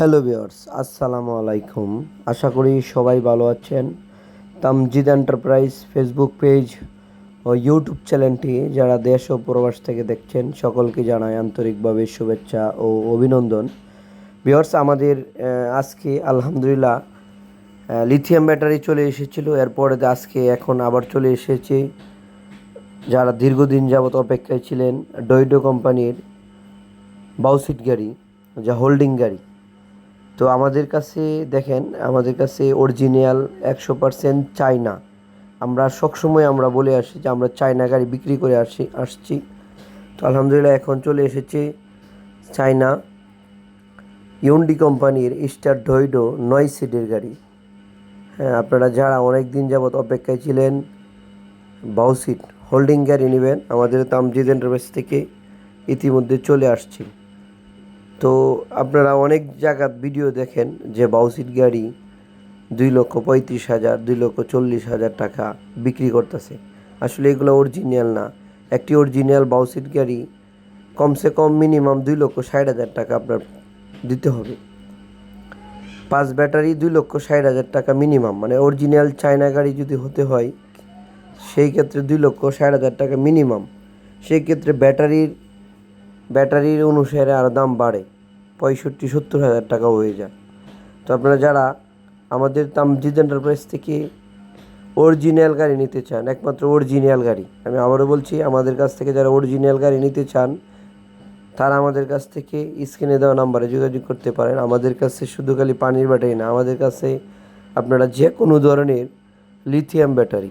Hello বিয়ার্স আসসালামু আলাইকুম। আশা করি সবাই ভালো আছেন। তামজিদ এন্টারপ্রাইজ ফেসবুক পেজ ও ইউটিউব চ্যানেলটি যারা দেশ ও প্রবাস থেকে দেখছেন, সকলকে জানাই আন্তরিকভাবে শুভেচ্ছা ও অভিনন্দন। বিয়ার্স আমাদের আজকে আলহামদুলিল্লাহ লিথিয়াম ব্যাটারি চলে এসেছিল। এরপরে আজকে এখন আবার চলে এসেছে। যারা দীর্ঘদিন যাবত অপেক্ষায় ছিলেন ডয়ডো কোম্পানির বাউসিট গাড়ি, যা হোল্ডিং গাড়ি। তো আমাদের কাছে, দেখেন, আমাদের কাছে অরিজিনাল একশো পারসেন্ট চায়না। আমরা সবসময় আমরা বলে আসি যে আমরা চায়না গাড়ি বিক্রি করে আসি, আসছি। তো আলহামদুলিল্লাহ এখন চলে এসেছে চায়না ইউন্ডি কোম্পানির স্টার ডয়ডো নয় সিটের গাড়ি। হ্যাঁ আপনারা যারা অনেক দিন যাবত অপেক্ষায় ছিলেন, বাউসিট হোল্ডিং গাড়ি নেবেন। আমাদের তামজিদ এন্টারপ্রাইজ থেকে ইতিমধ্যে চলে আসছি। তো আপনারা অনেক জায়গার ভিডিও দেখেন যে বাউসিট গাড়ি দুই লক্ষ পঁয়ত্রিশ হাজার, দুই লক্ষ চল্লিশ হাজার টাকা বিক্রি করতেছে। আসলে এগুলো অরিজিনাল না। একটি অরিজিনাল বাউসিট গাড়ি কমসে কম মিনিমাম দুই লক্ষ ষাট হাজার টাকা আপনার দিতে হবে। পাঁচ ব্যাটারি দুই লক্ষ ষাট হাজার টাকা মিনিমাম মানে অরিজিনাল চায়না গাড়ি যদি হতে হয়, সেই ক্ষেত্রে দুই লক্ষ ষাট হাজার টাকা মিনিমাম সেই ক্ষেত্রে ব্যাটারির ব্যাটারির অনুসারে আরও দাম বাড়ে। পঁয়ষট্টি, সত্তর হাজার টাকা হয়ে যায়। তো আপনারা যারা আমাদের তামজিদ এন্টারপ্রাইজ থেকে অরিজিনাল গাড়ি নিতে চান, একমাত্র অরিজিনাল গাড়ি, আমি আবারও বলছি, আমাদের কাছ থেকে যারা অরিজিনাল গাড়ি নিতে চান, তারা আমাদের কাছ থেকে স্ক্রিনে দেওয়া নাম্বারে যোগাযোগ করতে পারেন। আমাদের কাছে শুধু খালি পানির ব্যাটারি না, আমাদের কাছে আপনারা যে কোনো ধরনের লিথিয়াম ব্যাটারি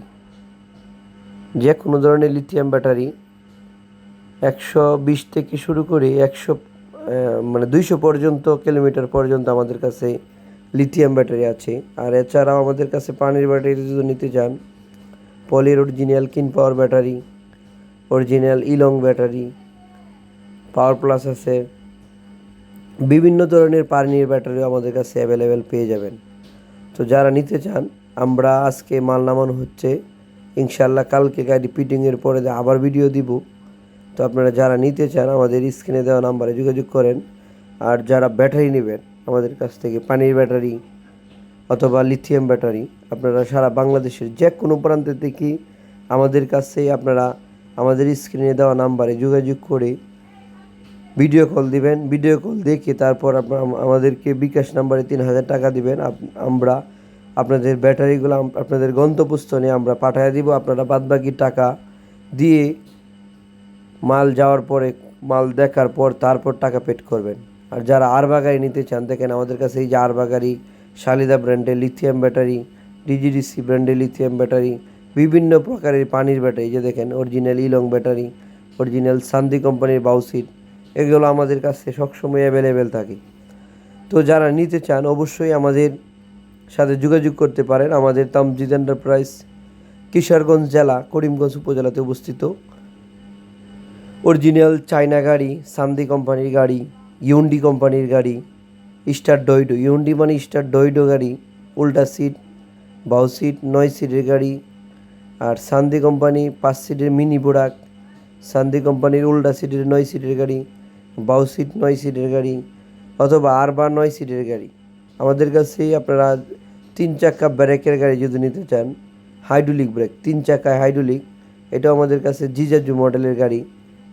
যে কোনো ধরনের লিথিয়াম ব্যাটারি একশো বিশ থেকে শুরু করে একশো মানে দুইশো পর্যন্ত কিলোমিটার পর্যন্ত আমাদের কাছে লিথিয়াম ব্যাটারি আছে। আর এছাড়াও আমাদের কাছে পানির ব্যাটারি যদি নিতে চান পলির অরিজিনাল কিন পাওয়ার ব্যাটারি অরিজিনাল ইলং ব্যাটারি পাওয়ার প্লাস আছে। বিভিন্ন ধরনের পানির ব্যাটারিও আমাদের কাছে অ্যাভেলেবেল পেয়ে যাবেন। তো যারা নিতে চান, আমরা আজকে মাল নামানো হচ্ছে। ইনশাল্লাহ কালকে গাড়ি পিটিংয়ের পরে আবার ভিডিও দিব। তো আপনারা যারা নিতে চান, আমাদের স্ক্রিনে দেওয়া নাম্বারে যোগাযোগ করেন। আর যারা ব্যাটারি নেবেন, আমাদের কাছ থেকে পানির ব্যাটারি অথবা লিথিয়াম ব্যাটারি, আপনারা সারা বাংলাদেশের যে কোনো প্রান্ত থেকে আমাদের কাছে আপনারা আমাদের স্ক্রিনে দেওয়া নাম্বারে যোগাযোগ করে ভিডিও কল দিবেন। ভিডিও কল দেখে তারপর আপনার আমাদেরকে বিকাশ নাম্বারে তিন হাজার টাকা দিবেন। আমরা আপনাদের ব্যাটারিগুলো আপনাদের গন্তব্যস্থলে আমরা পাঠিয়ে দিব। আপনারা বাদবাকি টাকা দিয়ে মাল যাওয়ার পরে, মাল দেখার পর তারপর টাকা পেড করবেন। আর যারা আরবা গাড়ি নিতে চান, দেখেন আমাদের কাছে এই যে আরবা গাড়ি শালিদা ব্র্যান্ডের লিথিয়াম ব্যাটারি, ডিজিডিসি ব্র্যান্ডের লিথিয়াম ব্যাটারি, বিভিন্ন প্রকারের পানির ব্যাটারি যে দেখেন অরিজিনাল ইলং ব্যাটারি, অরিজিনাল সান্দি কোম্পানির বাউসিট, এগুলো আমাদের কাছে সবসময় অ্যাভেলেবেল থাকে। তো যারা নিতে চান, অবশ্যই আমাদের সাথে যোগাযোগ করতে পারেন। আমাদের তামজিদ এন্টারপ্রাইজ কিশোরগঞ্জ জেলা, করিমগঞ্জ উপজেলাতে অবস্থিত। অরিজিনাল চায়না গাড়ি, সান্দি কোম্পানির গাড়ি, ইউন্ডি কোম্পানির গাড়ি, স্টার ডয়ডো ইউন্ডি মানে স্টার ডয়ডো গাড়ি, উল্টা সিট, বাউ সিট, নয় সিটের গাড়ি, আর সান্দি কোম্পানি পাঁচ সিটের মিনি বোরাক, সান্দি কোম্পানির উল্টা সিটের নয় সিটের গাড়ি, বাউ সিট নয় সিটের গাড়ি, অথবা আর বা নয় সিটের গাড়ি। আমাদের কাছে আপনারা তিন চাকা ব্রেকের গাড়ি যদি নিতে চান, হাইড্রোলিক ব্রেক, তিন চাকায় হাইড্রোলিক, এটাও আমাদের কাছে জিজাজু মডেলের গাড়ি।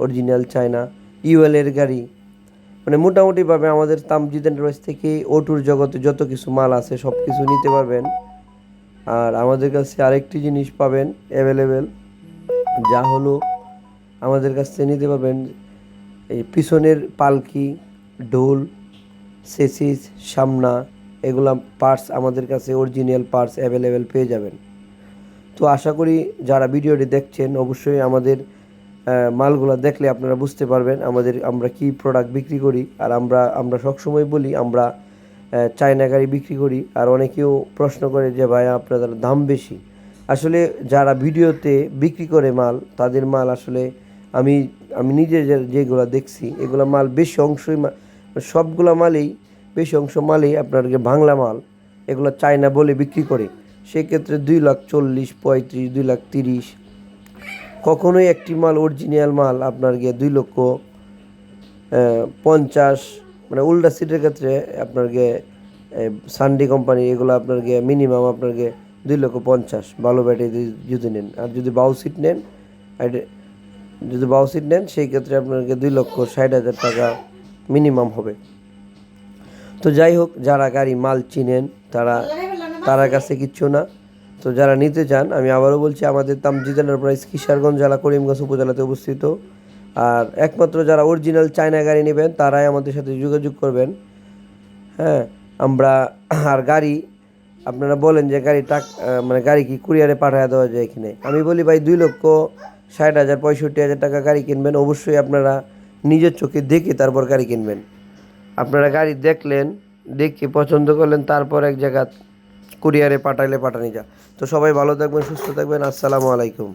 অরিজিনাল চায়না ইউএলের গাড়ি। মানে মোটামুটিভাবে আমাদের তামজিদ এন্টারপ্রাইজ থেকে ওটুর জগতে যত কিছু মাল আছে সব কিছু নিতে পারবেন। আর আমাদের কাছে আরেকটি জিনিস পাবেন অ্যাভেলেবেল যা হলো আমাদের কাছ থেকে নিতে পারবেন এই পিছনের পালকি, ঢোল, সেসিস, সামনা, এগুলা পার্টস আমাদের কাছে অরিজিনাল পার্টস অ্যাভেলেবেল পেয়ে যাবেন। তো আশা করি যারা ভিডিওটি দেখছেন, অবশ্যই আমাদের মালগুলো দেখলে আপনারা বুঝতে পারবেন আমাদের, আমরা কি প্রোডাক্ট বিক্রি করি, আর আমরা আমরা সবসময় বলি আমরা চায়না গাড়ি বিক্রি করি, আর অনেকেও প্রশ্ন করে যে ভাই আপনাদের দাম বেশি। আসলে যারা ভিডিওতে বিক্রি করে মাল, তাদের মাল আসলে আমি আমি নিজে যেগুলো দেখছি, এগুলো মাল বেশি অংশই সবগুলো মালেই, বেশি অংশ মালেই আপনার বাংলা মাল, এগুলো চায়না বলে বিক্রি করে। সেক্ষেত্রে দুই লাখ চল্লিশ, পঁয়ত্রিশ, দুই লাখ তিরিশ কখনোই একটি মাল অরিজিনাল মাল আপনার গিয়ে দুই লক্ষ পঞ্চাশ মানে উল্টা সিটের ক্ষেত্রে আপনার গিয়ে সানডি কোম্পানি এগুলো আপনার গিয়ে মিনিমাম আপনার গিয়ে দুই লক্ষ পঞ্চাশ, ভালো ব্যাটারি যদি নেন। আর যদি বাউ সিট নেন যদি বাউ সিট নেন, সেই ক্ষেত্রে আপনাকে দুই লক্ষ ষাট হাজার টাকা মিনিমাম হবে। তো যাই হোক, যারা গাড়ি মাল চিনেন, তারা তারা কাছে কিচ্ছু না। তো যারা নিতে চান, আমি আবারও বলছি, আমাদের তামজিদ এন্টারপ্রাইজ কিশারগঞ্জ জেলা, করিমগঞ্জ উপজেলাতে অবস্থিত আর একমাত্র যারা অরিজিনাল চায়না গাড়ি নেবেন, তারাই আমাদের সাথে যোগাযোগ করবেন। হ্যাঁ আমরা, আর গাড়ি, আপনারা বলেন যে গাড়ি টাক মানে গাড়ি কি কুরিয়ারে পাঠিয়ে দেওয়া যায় এখানে আমি বলি ভাই, দুই লক্ষ ষাট হাজার পঁয়ষট্টি হাজার টাকা গাড়ি কিনবেন, অবশ্যই আপনারা নিজের চোখে দেখে তারপর গাড়ি কিনবেন। আপনারা গাড়ি দেখলেন, দেখে পছন্দ করলেন, তারপর এক জায়গা কুরিয়ারে পাঠাইলে পাঠানি যা। তো সবাই ভালো থাকবেন সুস্থ থাকবেন। আসসালামু আলাইকুম।